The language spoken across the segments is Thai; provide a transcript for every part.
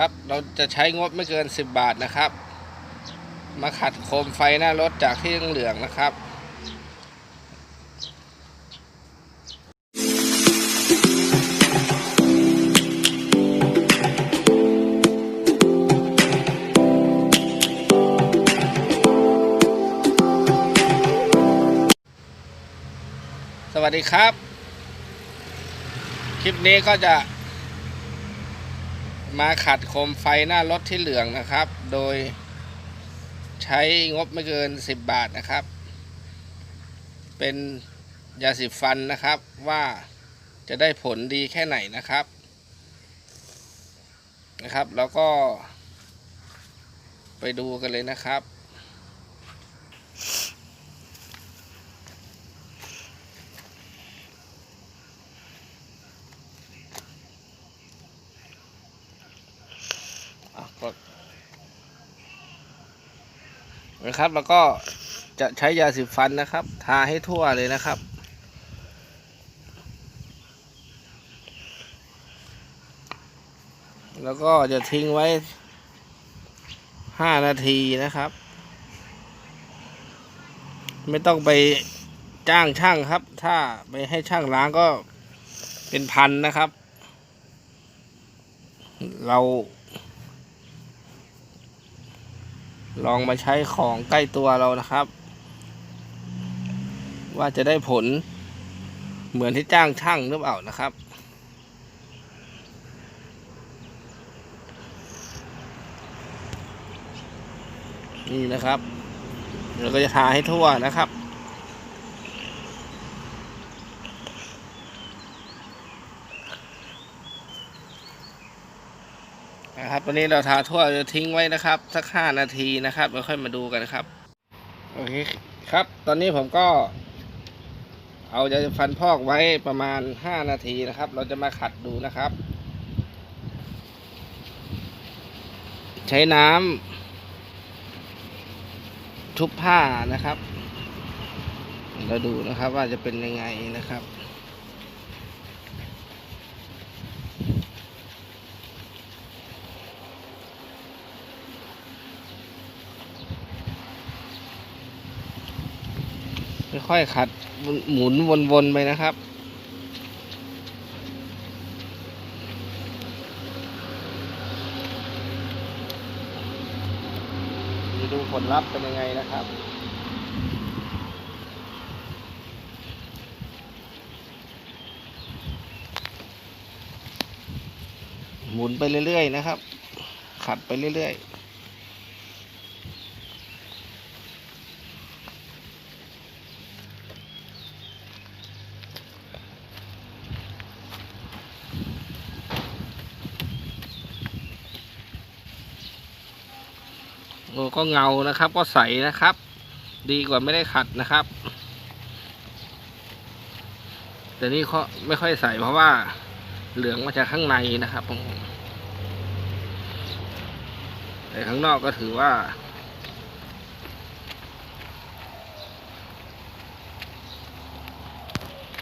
ครับ เราจะใช้งบไม่เกิน 10 บาทนะครับ มาขัดโคมไฟหน้ารถจากที่เหลืองนะครับสวัสดีครับ คลิปนี้ก็จะ มาขัดโคมไฟหน้ารถที่เหลืองนะครับ โดยใช้งบไม่เกิน 10 บาทนะครับ เป็นยาสีฟันนะครับว่าจะได้ผลดีแค่ไหนนะครับนะครับ แล้วก็ไปดูกันเลยนะครับ นะครับ แล้วก็จะใช้ยาสีฟันนะครับ ทาให้ทั่วเลยนะครับ แล้วก็จะทิ้งไว้ห้านาทีนะครับ ไม่ต้องไปจ้างช่างครับ ถ้าไปให้ช่างล้างก็เป็นพันนะครับ เรา ลองมาใช้ของใกล้ตัวเรานะครับ ว่าจะได้ผลเหมือนที่จ้างช่างหรือเปล่านะครับ นี่นะครับเราก็จะทาให้ทั่วนะครับ นะครับวันนี้เราทาทั่วจะทิ้งไว้นะครับ สักห้านาทีนะครับแล้วค่อยมาดูกันครับโอเคครับ ตอนนี้ผมก็ เอายาสีฟันพอกไว้ประมาณห้านาทีนะครับ เราจะมาขัดดูนะครับ ใช้น้ำชุบผ้านะครับ เราดูนะครับว่าจะเป็นยังไงนะครับ ค่อยๆขัดหมุนวนๆไปนะครับ ดูผลลัพธ์เป็นยังไงนะครับหมุนไปเรื่อยๆนะครับ ขัดไปเรื่อยๆ ก็เงานะครับ ก็ใสนะครับ ดีกว่าไม่ได้ขัดนะครับ แต่นี่เขาไม่ค่อยใสเพราะว่าเหลืองมาจากข้างในนะครับผมแต่ข้างนอกก็ถือว่า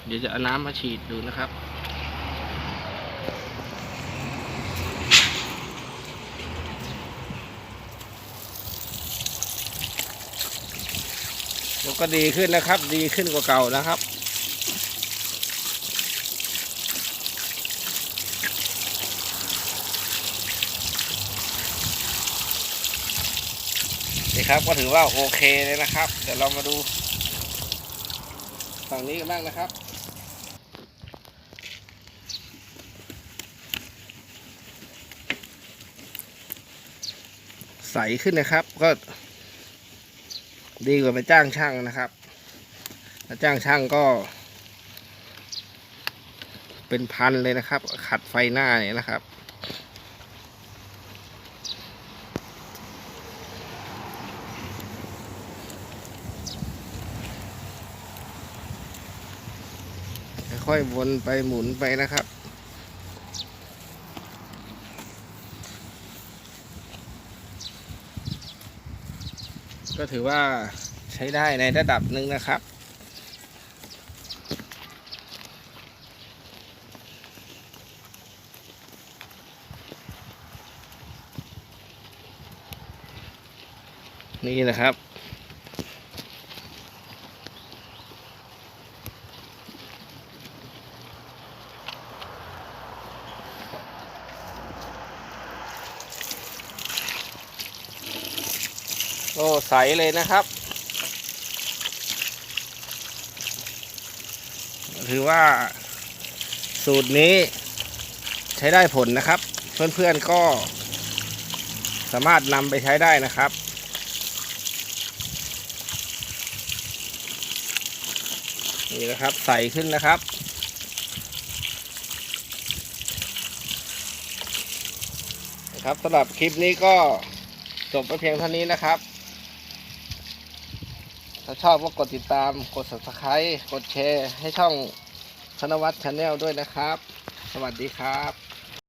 เดี๋ยวจะเอาน้ำมาฉีดดูนะครับ ก็ดีขึ้นนะครับ ดีขึ้นกว่าเก่านะครับนี่ครับก็ถือว่าโอเคเลยนะครับ เดี๋ยวเรามาดูฝั่งนี้กันบ้างนะครับใสขึ้นนะครับก็ ดีกว่าไปจ้างช่างนะครับถ้าจ้างช่างก็ เป็นพันเลยนะครับ ขัดไฟหน้าเนี่ยนะครับ ค่อยวนไปหมุนไปนะครับ ก็ถือว่าใช้ได้ในระดับหนึ่งนะครับ นี่นะครับ โอ้ใสเลยนะครับ ถือว่า สูตรนี้ใช้ได้ผลนะครับ เพื่อนๆก็ สามารถนำไปใช้ได้นะครับนี่นะครับใสขึ้นนะครับนะครับสำหรับคลิปนี้ก็จบไปเพียงเท่านี้นะครับ ถ้าชอบก็กดติดตาม กด subscribe กดแชร์ ให้ช่องธนวัฒน์ชาแนลด้วยนะครับ สวัสดีครับ